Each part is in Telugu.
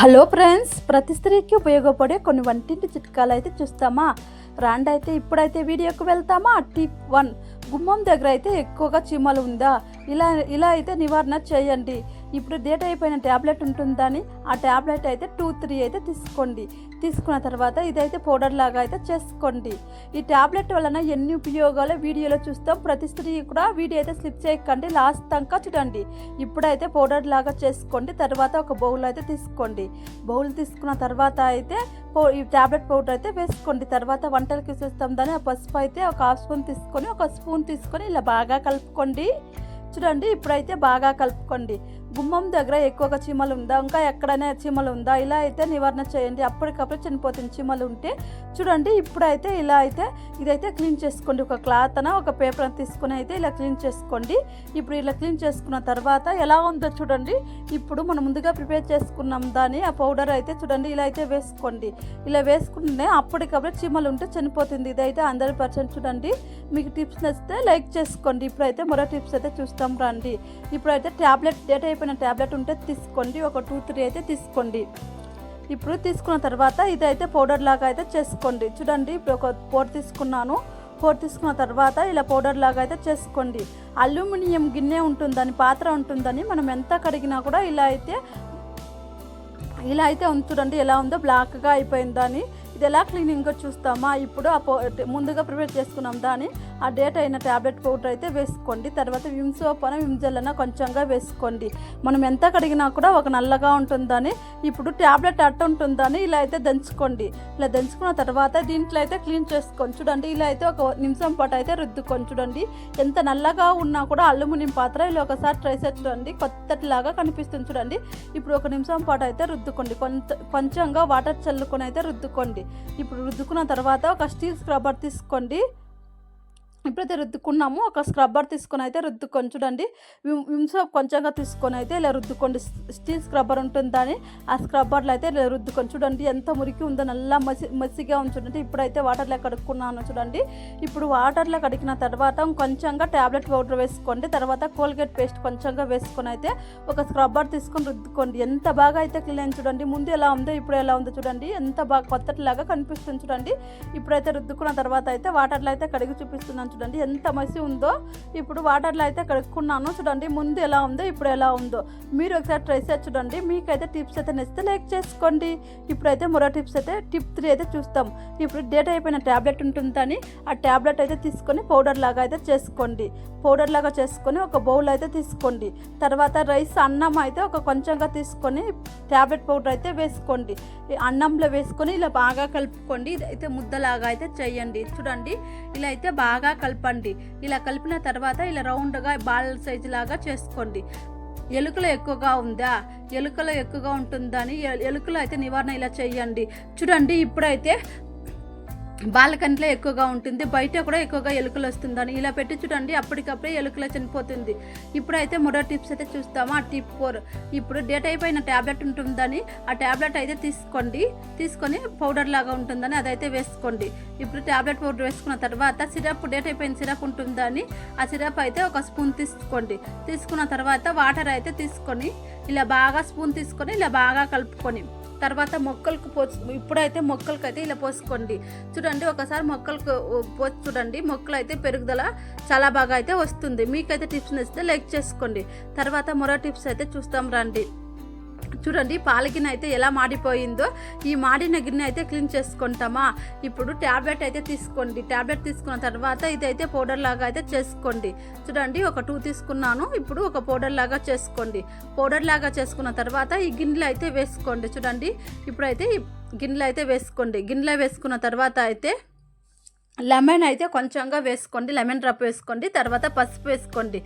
హలో ఫ్రెండ్స్ ప్రతి స్త్రీకి ఉపయోగపడే కొన్ని వంటింటి చిట్కాలు అయితే చూస్తామా? రాండ్ అయితే ఇప్పుడైతే వీడియోకి వెళ్తామా? టిప్ వన్ గుమ్మం దగ్గర అయితే ఎక్కువగా చీమలు ఉందా? ఇలా ఇలా అయితే నివారణ చేయండి. ఇప్పుడు డేట్ అయిపోయిన ట్యాబ్లెట్ ఉంటుందని ఆ ట్యాబ్లెట్ అయితే టూ త్రీ అయితే తీసుకోండి. తీసుకున్న తర్వాత ఇదైతే పౌడర్ లాగా అయితే చేసుకోండి. ఈ ట్యాబ్లెట్ వలన ఎన్ని ఉపయోగాలు వీడియోలో చూస్తాం. ప్రతి స్త్రీ కూడా వీడియో అయితే స్లిప్ చేయకండి. లాస్ట్ తంకా చూడండి. ఇప్పుడైతే పౌడర్ లాగా చేసుకోండి. తర్వాత ఒక బౌల్ అయితే తీసుకోండి. బౌల్ తీసుకున్న తర్వాత అయితే ఈ ట్యాబ్లెట్ పౌడర్ అయితే వేసుకోండి. తర్వాత వంటలకి చూస్తాం దాన్ని. ఆ పసుపు అయితే ఒక హాఫ్ స్పూన్ తీసుకొని ఒక స్పూన్ తీసుకొని ఇలా బాగా కలుపుకోండి. చూడండి ఇప్పుడైతే బాగా కలుపుకోండి. గుమ్మం దగ్గర ఎక్కువగా చీమలు ఉందా? ఇంకా ఎక్కడైనా చీమలు ఉందా? ఇలా అయితే నివారణ చేయండి. అప్పటికప్పుడు చనిపోతుంది చీమలు ఉంటే చూడండి. ఇప్పుడైతే ఇలా అయితే ఇదైతే క్లీన్ చేసుకోండి. ఒక క్లాత్ అన ఒక పేపర్ తీసుకుని అయితే ఇలా క్లీన్ చేసుకోండి. ఇప్పుడు ఇలా క్లీన్ చేసుకున్న తర్వాత ఎలా ఉందో చూడండి. ఇప్పుడు మనం ముందుగా ప్రిపేర్ చేసుకున్నాం దాన్ని. ఆ పౌడర్ అయితే చూడండి. ఇలా అయితే వేసుకోండి. ఇలా వేసుకుంటే అప్పటికప్పుడు చీమలు ఉంటే చనిపోతుంది. ఇదైతే హండ్రెడ్ పర్సెంట్ చూడండి. మీకు టిప్స్ నచ్చితే లైక్ చేసుకోండి. ఇప్పుడైతే మరో టిప్స్ అయితే చూస్తాం రండి. ఇప్పుడైతే ట్యాబ్లెట్ డేట్ అయిపోయిన ట్యాబ్లెట్ ఉంటే తీసుకోండి. ఒక టూ త్రీ అయితే తీసుకోండి. ఇప్పుడు తీసుకున్న తర్వాత ఇదైతే పౌడర్ లాగా అయితే చేసుకోండి. చూడండి ఇప్పుడు ఒక పౌడర్ తీసుకున్నాను. పౌడర్ తీసుకున్న తర్వాత ఇలా పౌడర్ లాగా అయితే చేసుకోండి. అల్యూమినియం గిన్నె ఉంటుందని పాత్ర ఉంటుందని మనం ఎంత కడిగినా కూడా ఇలా అయితే ఇలా అయితే ఉంది చూడండి ఎలా ఉందో బ్లాక్గా అయిపోయిందని. ఇది ఎలా క్లీనింగ్గా చూస్తామా? ఇప్పుడు ఆ పౌ ముందుగా ప్రిపేర్ చేసుకున్నాం దాన్ని. ఆ డేట్ అయిన ట్యాబ్లెట్ పౌడర్ అయితే వేసుకోండి. తర్వాత విమ్ సోప్ విమ్ జెల్ కొంచెంగా వేసుకోండి. మనం ఎంత కడిగినా కూడా ఒక నల్లగా ఉంటుందని ఇప్పుడు ట్యాబ్లెట్ అట్ట ఉంటుందని ఇలా అయితే దంచుకోండి. ఇలా దంచుకున్న తర్వాత దీంట్లో అయితే క్లీన్ చేసుకొని చూడండి ఇలా అయితే ఒక నిమిషం పాటు అయితే రుద్దుకొని చూడండి. ఎంత నల్లగా ఉన్నా కూడా అల్యూమినియం పాత్ర ఇలా ఒకసారి ట్రై చేసి చూడండి. కొత్తటిలాగా కనిపిస్తుంది చూడండి. ఇప్పుడు ఒక నిమిషం పాటు అయితే రుద్దుకోండి. కొంత కొంచెంగా వాటర్ చల్లుకొని అయితే రుద్దుకోండి. ఇప్పుడు రుద్దుకున్న తర్వాత ఒక స్టీల్ స్క్రబ్బర్ తీసుకోండి. ఇప్పుడైతే రుద్దుకున్నాము ఒక స్క్రబ్బర్ తీసుకొని అయితే రుద్దుకొని చూడండి. విమ్ సోప్ కొంచెంగా తీసుకొని అయితే ఇలా రుద్దుకోండి. స్టీల్ స్క్రబ్బర్ ఉంటుందని ఆ స్క్రబ్బర్లో అయితే ఇలా రుద్దుకొని చూడండి. ఎంత మురికి ఉందో నల్ల మసి మసిగా ఉంది చూడండి. ఇప్పుడైతే వాటర్లో కడుక్కున్నాను చూడండి. ఇప్పుడు వాటర్లో కడిగిన తర్వాత కొంచెంగా ట్యాబ్లెట్ పౌడర్ వేసుకోండి. తర్వాత కోల్గేట్ పేస్ట్ కొంచెంగా వేసుకొని అయితే ఒక స్క్రబ్బర్ తీసుకొని రుద్దుకోండి. ఎంత బాగా అయితే క్లీన్ చూడండి. ముందు ఎలా ఉందో ఇప్పుడు ఎలా ఉందో చూడండి. ఎంత బాగా కొత్తటిలాగా కనిపిస్తుంది చూడండి. ఇప్పుడైతే రుద్దుకున్న తర్వాత అయితే వాటర్లో అయితే కడిగి చూపిస్తున్నాను చూడండి ఎంత మసి ఉందో. ఇప్పుడు వాటర్లో అయితే కడుక్కున్నాను చూడండి ముందు ఎలా ఉందో ఇప్పుడు ఎలా ఉందో. మీరు ఒకసారి ట్రై చేసి చూడండి. మీకైతే టిప్స్ అయితే నచ్చితే లైక్ చేసుకోండి. ఇప్పుడైతే మరో టిప్స్ అయితే టిప్ త్రీ అయితే చూస్తాం. ఇప్పుడు డేట్ అయిపోయిన ట్యాబ్లెట్ ఉంటుందని ఆ ట్యాబ్లెట్ అయితే తీసుకొని పౌడర్ లాగా అయితే చేసుకోండి. పౌడర్ లాగా చేసుకొని ఒక బౌల్ అయితే తీసుకోండి. తర్వాత రైస్ అన్నం అయితే ఒక కొంచెంగా తీసుకొని ట్యాబ్లెట్ పౌడర్ అయితే వేసుకోండి. అన్నంలో వేసుకొని ఇలా బాగా కలుపుకోండి. ఇదైతే ముద్దలాగా అయితే చేయండి. చూడండి ఇలా అయితే బాగా కలపండి. ఇలా కలిపిన తర్వాత ఇలా రౌండ్గా బాల్ సైజు లాగా చేసుకోండి. ఎలుకలు ఎక్కువగా ఉందా? ఎలుకలు ఎక్కువగా ఉంటుందని ఎలుకలు అయితే నివారణ ఇలా చేయండి. చూడండి ఇప్పుడైతే వాళ్ళకంటే ఎక్కువగా ఉంటుంది బయట కూడా ఎక్కువగా ఎలుకలు వస్తుందని. ఇలా పెట్టి చూడండి అప్పటికప్పుడే ఎలుకలు చనిపోతుంది. ఇప్పుడైతే మరో టిప్స్ అయితే చూస్తాము. ఆ టిప్ ఫోర్ ఇప్పుడు డేట్ అయిపోయిన ట్యాబ్లెట్ ఉంటుందని ఆ ట్యాబ్లెట్ అయితే తీసుకోండి. తీసుకొని పౌడర్ లాగా ఉంటుందని అదైతే వేసుకోండి. ఇప్పుడు ట్యాబ్లెట్ పౌడర్ వేసుకున్న తర్వాత సిరప్ డేట్ అయిపోయిన సిరప్ ఉంటుందని ఆ సిరప్ అయితే ఒక స్పూన్ తీసుకోండి. తీసుకున్న తర్వాత వాటర్ అయితే తీసుకొని ఇలా బాగా స్పూన్ తీసుకొని ఇలా బాగా కలుపుకొని తర్వాత మొక్కలకు పోసు ఇప్పుడైతే మొక్కలకు అయితే ఇలా పోసుకోండి. చూడండి ఒకసారి మొక్కలకు పోసి చూడండి మొక్కలు అయితే పెరుగుదల చాలా బాగా అయితే వస్తుంది. మీకైతే టిప్స్ నచ్చితే లైక్ చేసుకోండి. తర్వాత మరో టిప్స్ అయితే చూస్తాం రండి. చూడండి పాల గిన్నె అయితే ఎలా మాడిపోయిందో ఈ మాడిన గిన్నె అయితే క్లీన్ చేసుకుంటామా? ఇప్పుడు ట్యాబ్లెట్ అయితే తీసుకోండి. ట్యాబ్లెట్ తీసుకున్న తర్వాత ఇదైతే పౌడర్ లాగా అయితే చేసుకోండి. చూడండి ఒక టూ తీసుకున్నాను. ఇప్పుడు ఒక పౌడర్ లాగా చేసుకోండి. పౌడర్ లాగా చేసుకున్న తర్వాత ఈ గిన్నెలో అయితే వేసుకోండి. చూడండి ఇప్పుడైతే ఈ గిన్నెలో అయితే వేసుకోండి. గిన్నెలో వేసుకున్న తర్వాత అయితే లెమన్ అయితే కొంచెంగా వేసుకోండి లెమన్ డ్రాప్ వేసుకోండి తర్వాత పసుపు వేసుకోండి.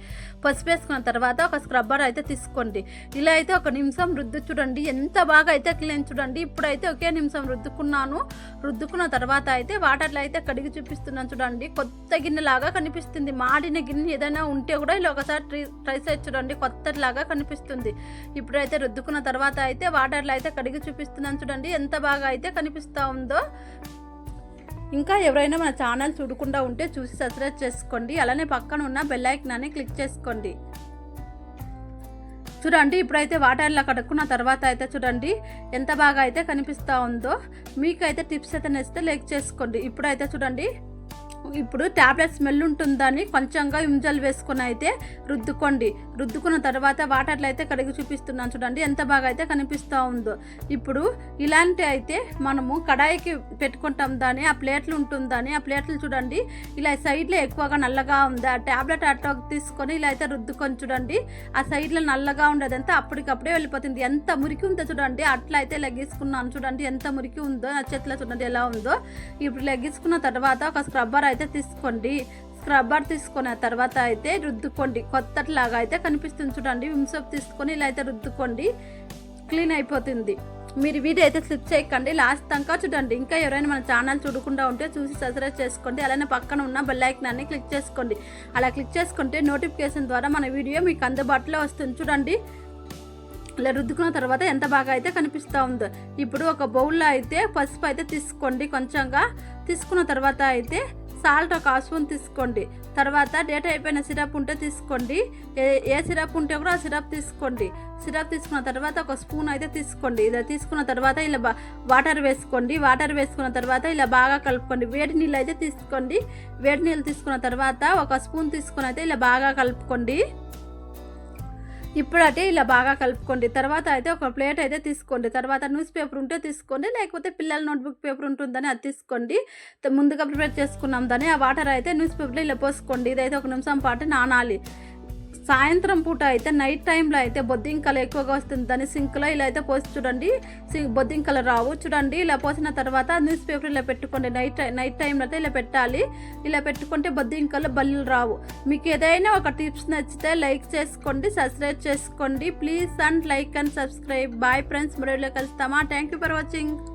పసుపు వేసుకున్న తర్వాత ఒక స్క్రబ్బర్ అయితే తీసుకోండి. ఇలా అయితే ఒక నిమిషం రుద్దు చూడండి. ఎంత బాగా అయితే క్లీన్ చూడండి. ఇప్పుడైతే ఒకే నిమిషం రుద్దుకున్నాను. రుద్దుకున్న తర్వాత అయితే వాటర్లో అయితే కడిగి చూపిస్తున్నాను చూడండి. కొత్త గిన్నె లాగా కనిపిస్తుంది. మాడిన గిన్నె ఏదైనా ఉంటే కూడా ఇలా ఒకసారి ట్రై ట్రై చేసి చూడండి. కొత్తలాగా కనిపిస్తుంది. ఇప్పుడైతే రుద్దుకున్న తర్వాత అయితే వాటర్లో అయితే కడిగి చూపిస్తున్నాను చూడండి. ఎంత బాగా అయితే కనిపిస్తూ ఉందో. ఇంకా ఎవరైనా మన ఛానల్ చూడకుండా ఉంటే చూసి సబ్స్క్రైబ్ చేసుకోండి. అలానే పక్కన ఉన్న బెల్ ఐకనాన్ని క్లిక్ చేసుకోండి. చూడండి ఇప్పుడైతే వాటర్లో కడుక్కున్న తర్వాత అయితే చూడండి ఎంత బాగా అయితే కనిపిస్తూ ఉందో. మీకైతే టిప్స్ అయితే నచ్చితే లైక్ చేసుకోండి. ఇప్పుడైతే చూడండి ఇప్పుడు ట్యాబ్లెట్ స్మెల్ ఉంటుందని కొంచెంగా ఇంజల్ వేసుకొని అయితే రుద్దుకోండి. రుద్దుకున్న తర్వాత వాటర్లో అయితే కడిగి చూపిస్తున్నాను చూడండి. ఎంత బాగా అయితే కనిపిస్తూ ఉందో. ఇప్పుడు ఇలాంటి అయితే మనము కడాయికి పెట్టుకుంటాం దాన్ని ఆ ప్లేట్లు ఉంటుందని ఆ ప్లేట్లు చూడండి. ఇలా సైడ్లో ఎక్కువగా నల్లగా ఉంది ఆ ట్యాబ్లెట్ అట్లా తీసుకొని ఇలా అయితే రుద్దుకొని చూడండి. ఆ సైడ్లో నల్లగా ఉండేదంతా అప్పటికప్పుడే వెళ్ళిపోతుంది. ఎంత మురికి ఉందో చూడండి. అట్లా అయితే లెగ్గించుకున్నాను చూడండి. ఎంత మురికి ఉందో నా చేతిలో చూడండి ఎలా ఉందో. ఇప్పుడు లెగ్గించుకున్న తర్వాత ఒక స్క్రబ్బర్ అయితే తీసుకోండి. స్క్రబ్బర్ తీసుకున్న తర్వాత అయితే రుద్దుకోండి. కొత్తట్లాగా అయితే కనిపిస్తుంది చూడండి. విమ్ సోప్ తీసుకొని ఇలా అయితే రుద్దుకోండి. క్లీన్ అయిపోతుంది. మీరు వీడియో అయితే స్లిప్ చేయకండి. లాస్ట్ దాకా చూడండి. ఇంకా ఎవరైనా మన ఛానల్ చూడకుండా ఉంటే చూసి సబ్స్క్రైబ్ చేసుకోండి. అలానే పక్కన ఉన్న బెల్ ఐకాన్ని క్లిక్ చేసుకోండి. అలా క్లిక్ చేసుకుంటే నోటిఫికేషన్ ద్వారా మన వీడియో మీకు అందుబాటులో వస్తుంది. చూడండి. ఇలా రుద్దుకున్న తర్వాత ఎంత బాగా అయితే కనిపిస్తూ ఉందో. ఇప్పుడు ఒక బౌల్లో అయితే పసుపు అయితే తీసుకోండి. కొంచెంగా తీసుకున్న తర్వాత అయితే సాల్ట్ ఒక స్పూన్ తీసుకోండి. తర్వాత డేట్ అయిపోయిన సిరప్ ఉంటే తీసుకోండి. ఏ ఏ సిరప్ ఉంటే కూడా ఆ సిరప్ తీసుకోండి. సిరప్ తీసుకున్న తర్వాత ఒక స్పూన్ అయితే తీసుకోండి. ఇలా తీసుకున్న తర్వాత ఇలా వాటర్ వేసుకోండి. వాటర్ వేసుకున్న తర్వాత ఇలా బాగా కలుపుకోండి. వేడి నీళ్ళు అయితే తీసుకోండి. వేడి నీళ్ళు తీసుకున్న తర్వాత ఒక స్పూన్ తీసుకుని అయితే ఇలా బాగా కలుపుకోండి. ఇప్పుడైతే ఇలా బాగా కలుపుకోండి. తర్వాత అయితే ఒక ప్లేట్ అయితే తీసుకోండి. తర్వాత న్యూస్ పేపర్ ఉంటే తీసుకోండి. లేకపోతే పిల్లల నోట్బుక్ పేపర్ ఉంటుందని అది తీసుకోండి. ముందుగా ప్రిపేర్ చేసుకున్నాం దాన్ని. ఆ వాటర్ అయితే న్యూస్ పేపర్లో ఇలా పోసుకోండి. ఇదైతే ఒక నిమిషం పాటు నానాలి. సాయంత్రం పూట అయితే నైట్ టైంలో అయితే బొద్దింకలు ఎక్కువగా వస్తుంది. దాన్ని సింక్లో ఇలా అయితే పోసి చూడండి. బొద్దింకలు రావు. చూడండి ఇలా పోసిన తర్వాత న్యూస్ పేపర్ ఇలా పెట్టుకోండి. నైట్ నైట్ టైంలో అయితే ఇలా పెట్టాలి. ఇలా పెట్టుకుంటే బొద్దింకలు బల్లులు రావు. మీకు ఏదైనా ఒక టిప్స్ నచ్చితే లైక్ చేసుకోండి సబ్స్క్రైబ్ చేసుకోండి. Please and like and subscribe bye friends మరో కలుస్తామా? Thank you for watching